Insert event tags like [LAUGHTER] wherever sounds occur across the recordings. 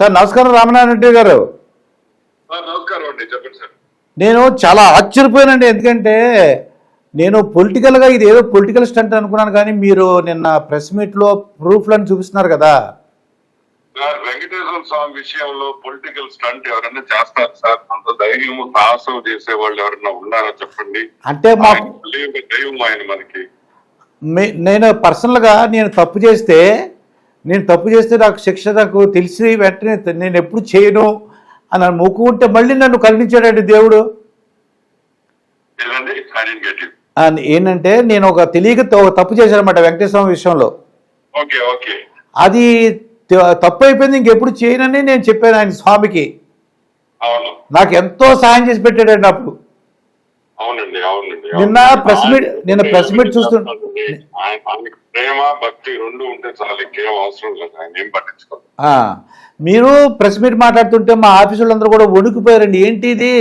Sir నమస్కారం రామనారాయణ రెడ్డి గారు. ఆ, నమస్కారం అండి చెప్పండి సార్. నేను చాలా ఆశ్చర్యపోయానండి ఎందుకంటే నేను పొలిటికల్గా ఇది ఏదో పొలిటికల్ స్టంట్ అనుకున్నాను కానీ మీరు నిన్న ప్రెస్ మీట్లో ప్రూఫ్లను చూపిస్తున్నారు కదా. సార్ వెంకటేశ్వర స్వామి విషయంలో పొలిటికల్ స్టంట్ ఎవరైనా చేస్తారు సార్? అంత ధైర్యం సాహసం చేసే వాళ్ళు ఎవరైనా ఉన్నారా చెప్పండి? అంటే మాకు దైవం ఆయన మనకి. నేను పర్సనల్గా నేను తప్పు చేస్తే నేను తప్పు చేస్తే నాకు శిక్ష నాకు తెలిసి వెంటనే నేను ఎప్పుడు చేయను అని మొక్కుకుంటే మళ్ళీ నన్ను కరుణించాడండి దేవుడు. ఏంటంటే నేను ఒక తెలియక త- ఒక తప్పు చేశానమాట వెంకటేశ్వర విషయంలో. Okay okay. అది తప్పు అయిపోయింది ఇంకెప్పుడు చేయనని నేను చెప్పాను ఆయన స్వామికి. నాకు ఎంతో సహాయం చేసి పెట్టాడండి అప్పుడు. అవునండి అవునండి నిన్న meet- ఆయన నిన్న press meet చూస్తు- ఆయన ఆయనకి ప్రేమ భక్తి రెండు ఉంటే చాలు ఇంకేం అవసరం లేదు. ఆయన ఏం పట్టించుకోదు ఆ, మీరు ప్రెస్ మీట్ మాట్లాడుతుంటే మా ఆఫీసు వాళ్ళందరూ కూడా వణికిపోయారండి. ఏంటి ఇది?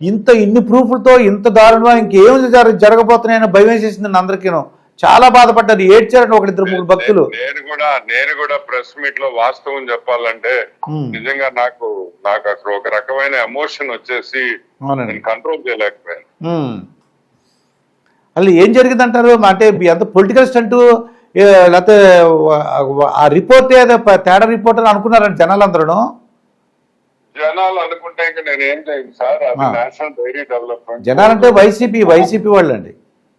ఇంత ఇన్ని ప్రూఫ్లతో ఇంత దారుణంగా ఇంకేం జర- జరగబోతున్నాయని భయం వేసేసింది అందరికీను. చాలా బాధపడ్డారు. ఏడ్చారండి ఒకరిద్దరు ముగ్గురు భక్తులు. నేను- కూడా నేను కూడా ప్రెస్ మీట్లో వాస్తవం చెప్పాలంటే నిజంగా నాకు నాకు అక్కడ ఒక రకమైన ఎమోషన్ వచ్చేసి నేను కంట్రోల్ చేయలేకపోయాను. అసలు ఏం జరిగిందంటారు? అంటే ఎంత పొలిటికల్ స్టంట్ లేకపోతే ఆ రిపోర్ట్ ఏదో తేడా రిపోర్ట్ అని అనుకున్నారండి జనాలందరూ జనాలు అనుకుంటే ఇంకా నేను ఏం చేయను సార్. అది ఆ. నేషనల్ డైరీ డెవలప్మెంట్ జనాలంటే వైసీపీ వైసీపీ వాళ్ళండి.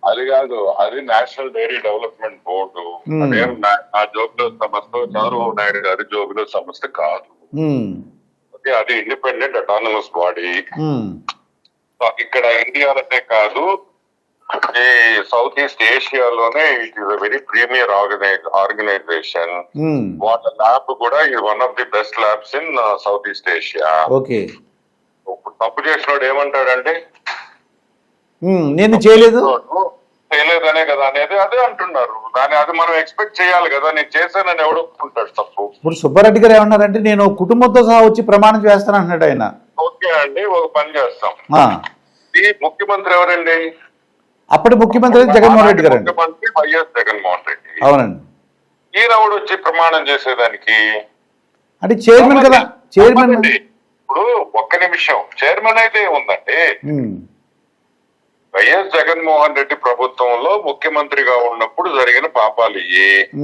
అది కాదు. అది national dairy development board Hmm. అదేం నా- నా జోబులో సంస్థ చంద్రబాబు నాయుడు గారి జోబులో సంస్థ కాదు. అది ఇండిపెండెంట్ అటానమస్ బాడీ ఇక్కడ ఇండియాలోనే కాదు ఈ south east ఏషియాలోనే it is very premier organize organization. వాళ్ళ ల్యాబ్ కూడా ఇది one of the best labs in south east Asia okay ఇప్పుడు తప్పు చేసినోడు ఏమంటాడంటే ఉమ్, నేను చేయలేదు. చేయలేదనే కదా అనేది అదే అంటున్నారు. దాని అది మనం ఎక్స్పెక్ట్ చేయాలి కదా. నేను చేశానని ఎవడు ఒప్పుకుంటాడు తప్పు? ఇప్పుడు సుబ్బారెడ్డి గారు ఏమన్నారంటే నేను కుటుంబంతో సహా వచ్చి ప్రమాణం చేస్తాను అంటున్నాడు ఆయన. ఓకే అండి ఒక పని చేస్తాం. ఈ ముఖ్యమంత్రి ఎవరండి? అప్పటి ముఖ్యమంత్రి జగన్మోహన్ రెడ్డి గారు ముఖ్యమంత్రి వైఎస్ జగన్మోహన్ రెడ్డి. అవునండి. ఈయన వచ్చి ప్రమాణం చేసేదానికి? అంటే చైర్మన్ కదా చైర్మన్. ఇప్పుడు ఒక్క నిమిషం. చైర్మన్ అయితే ఉమ్, వైఎస్ జగన్మోహన్ రెడ్డి ప్రభుత్వంలో ముఖ్యమంత్రిగా ఉన్నప్పుడు జరిగిన పాపాలు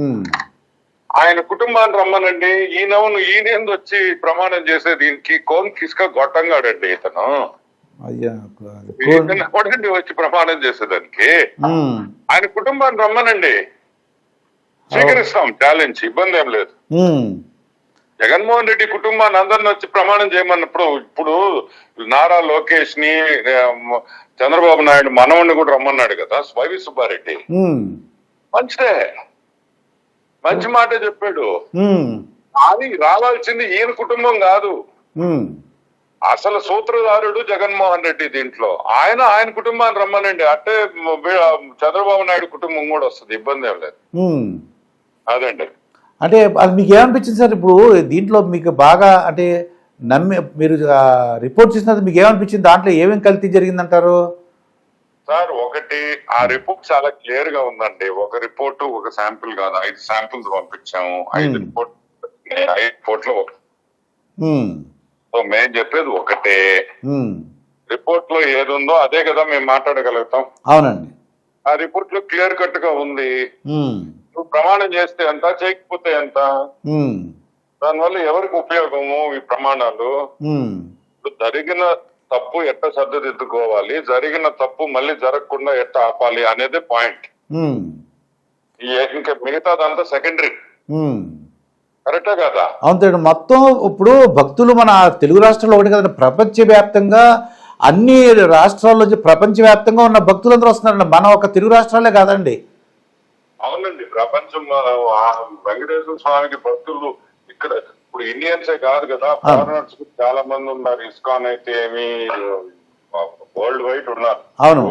ఉమ్, ఆయన కుటుంబాన్ని రమ్మనండి. ఈయనవును ఈయనేంది వచ్చి ప్రమాణం చేసే దీనికి కోన్ కిసుక గొట్టంగాడండి ఇతను. ఇతను వచ్చి ప్రమాణం చేసేదానికి? ఆయన కుటుంబాన్ని రమ్మనండి. స్వీకరిస్తాం ఛాలెంజ్ ఇబ్బంది ఏం లేదు. జగన్మోహన్ రెడ్డి కుటుంబాన్ని అందరిని వచ్చి ప్రమాణం చేయమన్నప్పుడు ఇప్పుడు నారా లోకేష్ని చంద్రబాబు నాయుడు మనవణ్ణి కూడా రమ్మన్నాడు కదా వైవి సుబ్బారెడ్డి. మంచిదే. మంచి మాటే చెప్పాడు. అది రావాల్సింది ఈయన కుటుంబం కాదు. అసలు సూత్రధారుడు జగన్మోహన్ రెడ్డి దీంట్లో. ఆయన ఆయన కుటుంబాన్ని రమ్మనండి. అంటే వీ- చంద్రబాబు నాయుడు కుటుంబం కూడా వస్తుంది. ఇబ్బంది ఏం లేదు. అదండి. అంటే అది మీకు ఏమనిపించింది సార్? ఇప్పుడు దీంట్లో మీకు బాగా అంటే నమ్మి మీరు రిపోర్ట్ చేసినది మీకు ఏమనిపించింది? దాంట్లో ఏమేమి కల్తీ జరిగిందంటారు? సార్ ఒకటి ఆ రిపోర్ట్ చాలా క్లియర్గా ఉందండి. ఒక రిపోర్ట్ ఒక శాంపిల్ కాదు. ఐదు శాంపిల్స్ పంపించాము. ఐదు Hmm. రిపోర్ట్ ఐదు రిపోర్ట్లు ఉమ్, సో మేము చెప్పేది ఒకటే. రిపోర్ట్లో ఏది ఉందో అదే కదా మేము మాట్లాడగలుగుతాం. అవునండి. ఆ రిపోర్ట్లో క్లియర్ కట్గా ఉంది నువ్వు ప్రమాణం చేస్తే ఎంత చేయకపోతే ఎంత? దానివల్ల ఎవరికి ఉపయోగము ఈ ప్రమాణాలు? జరిగిన తప్పు ఎట్ట సర్దుదిద్దుకోవాలి జరిగిన తప్పు మళ్ళీ జరగకుండా ఎట్ట ఆపాలి అనేది పాయింట్. ఇంకా మిగతాదంతా సెకండరీ. కరెక్టే కదా? అవునండి మొత్తం ఇప్పుడు భక్తులు మన తెలుగు రాష్ట్రాల్లో ఒకటి కదండి ప్రపంచవ్యాప్తంగా అన్ని రాష్ట్రాల్లో ప్రపంచవ్యాప్తంగా ఉన్న భక్తులందరూ వస్తున్నారండి. మన ఒక తెలుగు రాష్ట్రాలే కాదండి. అవునండి ప్రపంచం వెంకటేశ్వర స్వామికి భక్తులు ఇక్కడ ఇప్పుడు ఇండియన్సే కాదు కదా ఫారినర్స్ చాలా మంది ఉన్నారు. ఇస్కాన్ అయితే ఏమి వరల్డ్ వైడ్ ఉన్నారు. అవును.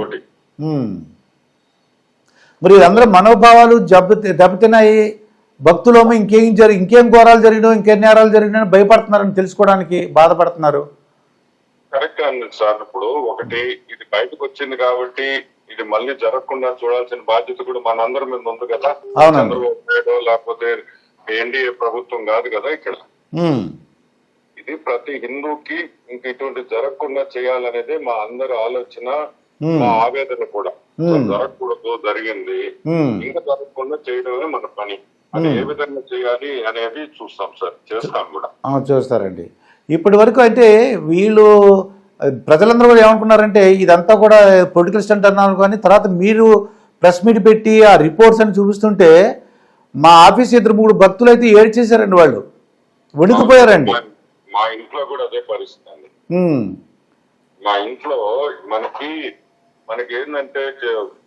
మరి అందరూ మనోభావాలు జబ్బు దెబ్బతిన్నాయి. భక్తులేమో ఇంకేం జరి ఇంకేం ఘోరాలు జరిగినా ఇంకేం నేరాలు జరిగినా భయపడుతున్నారని తెలుసుకోవడానికి బాధపడుతున్నారు. కరెక్ట్ అండి సార్. ఇప్పుడు ఒకటి ఇది బయటకు వచ్చింది కాబట్టి ఇది మళ్ళీ జరగకుండా చూడాల్సిన బాధ్యత కూడా మనందరి మీద ఉంది కదా. చంద్రబాబు నాయుడు లేకపోతే ఎన్డీఏ ప్రభుత్వం కాదు కదా ఇక్కడ. ఇది ప్రతి హిందూకి ఇంక ఇటువంటి జరగకుండా చేయాలనేది మా అందరి ఆలోచన. మా ఆవేదన కూడా. జరగకూడదు జరిగింది. ఇంకా జరగకుండా చేయడమే మన పని. అది ఏ విధంగా చేయాలి అనేది చూస్తాం సార్. చేస్తాం కూడా. చూస్తారండి. ఇప్పటి వరకు అయితే వీళ్ళు ప్రజలందరూ కూడా ఏమనుకున్నారంటే ఇదంతా కూడా పొలిటికల్ స్టంట్ అన్నారు కానీ తర్వాత మీరు ప్రెస్ మీట్ పెట్టి ఆ రిపోర్ట్స్ అని చూపిస్తుంటే మా ఆఫీస్ ఇద్దరు మూడు భక్తులు అయితే ఏడ్చేశారండి వాళ్ళు. వణికిపోయారండి. మా- మా ఇంట్లో కూడా అదే పరిస్థితి అండి. మా ఇంట్లో మనకి మనకి ఏంటంటే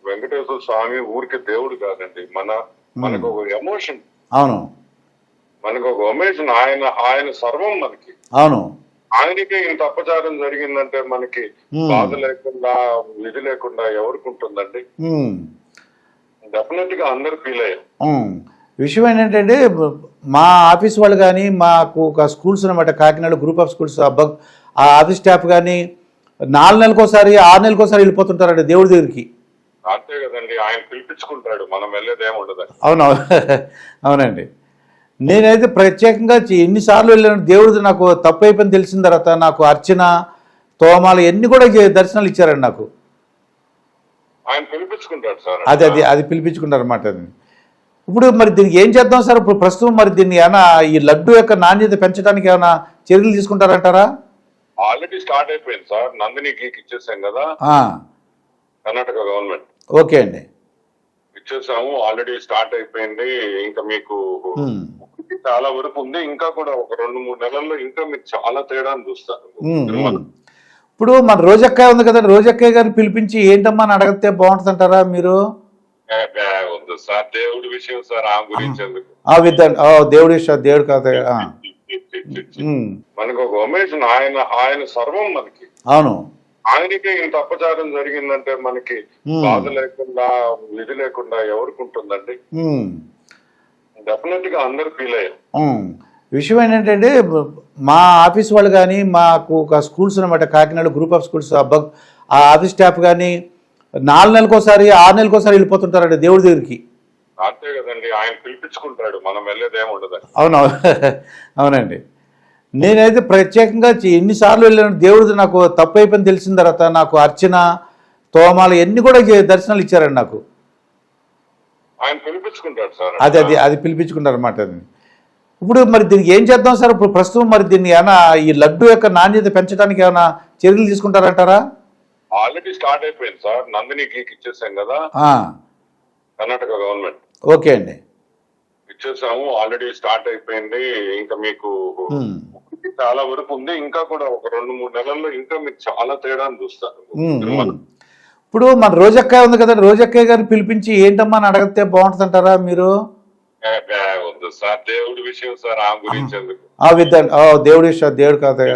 వెంకటేశ్వర స్వామి ఊరికి దేవుడు కాదండి. మన మనకు ఒక ఎమోషన్ అవును. మనకు ఒక ఎమోషన్ ఆయన ఆయన సర్వం మనకి. అవును. ఆయనకే ఇంత అపచారం జరిగిందంటే మనకి. బాధ లేకుండా ఇది లేకుండా ఎవరికి ఉంటుందండి. డెఫినెట్గా అందరు ఫీల్ అయ్యారు. విషయం ఏంటంటే మా ఆఫీస్ వాళ్ళు కానీ మాకు ఒక స్కూల్స్ అనమాట కాకినాడ గ్రూప్ ఆఫ్ స్కూల్స్ ఆ ఆఫీస్ స్టాఫ్ కానీ నాలుగు నెలలకోసారి ఆరు నెలలకోసారి వెళ్ళిపోతుంటారండి దేవుడి దగ్గరికి. అంతే కదండి ఆయన పిలిపించుకుంటాడు మనం వెళ్ళేదేం ఉండదు. అవును అవునండి. నేనైతే ప్రత్యేకంగా ఎన్నిసార్లు వెళ్ళాను దేవుడు నాకు తప్పు అయిపోయింది తెలిసిన తర్వాత నాకు అర్చన తోమాలు ఎన్ని కూడా దర్శనాలు ఇచ్చారండి నాకు. ఆయన పిలిపించుకుంటాడు సార్. అది అది అది పిలిపించుకున్నారు అనమాట అది. ఇప్పుడు మరి దీనికి ఏం చేద్దాం సార్? ఇప్పుడు ప్రస్తుతం మరి దీన్ని ఏమైనా ఈ లడ్డు యొక్క నాణ్యత పెంచడానికి ఏమైనా చర్యలు తీసుకుంటారంటారా? ఆల్రెడీ స్టార్ట్ అయిపోయింది సార్. నందినికి ఇచ్చేసాం కదా. కర్ణాటక గవర్నమెంట్. ఓకే అండి. ఇచ్చేసాము. ఆల్రెడీ స్టార్ట్ అయిపోయింది. ఇంకా మీకు చాలా వరకు ఉంది. ఇంకా కూడా ఒక రెండు మూడు నెలల్లో ఇంకా మీకు చాలా తేడాను చూస్తారు. ఇప్పుడు మన రోజక్కయ్య ఉంది కదా రోజక్కయ్య గారిని పిలిపించి ఏంటమ్మా అని అడిగితే బాగుంటుందంటారా మీరు? వద్దు సార్? దేవుడి విషయం సార్ ఆ. గురించి ఎందుకు దేవుడి ఇష్టం దేవుడు కాదు ఉమ్, మనకు ఒక ఉమేషన్ ఆయన ఆయన సర్వం మనకి. అవును. ఆయనకే ఇంత అపచారం జరిగిందంటే మనకి. బాధ లేకుండా ఇది లేకుండా ఎవరికి ఉంటుందండి. డెఫినెట్గా అందరు ఫీల్ అయ్యారు. విషయం ఏంటంటే మా ఆఫీస్ వాళ్ళు కానీ మాకు ఒక స్కూల్స్ అనమాట కాకినాడ గ్రూప్ ఆఫ్ స్కూల్స్ ఆ ఆఫీస్ స్టాఫ్ కానీ నాలుగు నెలలకోసారి ఆరు నెలలకోసారి వెళ్ళిపోతుంటారండి దేవుడి దగ్గరికి. అంతే కదండి ఆయన పిలిపించుకుంటాడు మనం ఉండదు. అవును [LAUGHS] అవునండి. నేనైతే ప్రత్యేకంగా ఎన్నిసార్లు వెళ్ళాను దేవుడు నాకు తప్పు అయిపోయింది తెలిసిన తర్వాత నాకు అర్చన తోమాలు ఎన్ని కూడా దర్శనాలు ఇచ్చారండి నాకు. ఆయన పిలిపించుకుంటాడు సార్. అది అది అది పిలిపించుకున్నారు అనమాట అది. ఇప్పుడు మరి దీనికి ఏం చేద్దాం సార్? ఇప్పుడు ప్రస్తుతం మరి దీన్ని ఏమైనా ఈ లడ్డు యొక్క నాణ్యత పెంచడానికి ఏమైనా చర్యలు తీసుకుంటారంటారా? ఆల్రెడీ స్టార్ట్ అయిపోయింది సార్. నందినికి ఇచ్చేసాం కదా. కర్ణాటక గవర్నమెంట్. ఓకే అండి. ఇచ్చేసాము. ఆల్రెడీ స్టార్ట్ అయిపోయింది. ఇంకా మీకు చాలా వరకు ఉంది. ఇంకా కూడా ఒక రెండు మూడు నెలల్లో ఇంకా మీకు చాలా తేడాను చూస్తారు. ఇప్పుడు మన రోజక్కయ్య ఉంది కదా రోజక్కయ్య గారిని పిలిపించి ఏంటమ్మా అని అడిగితే బాగుంటుందంటారా మీరు? ఏ, ఏ, వద్దు సార్. దేవుడి విషయం సార్. ఆ గురించి దేవుడి ఇష్టం దేవుడు కాదు.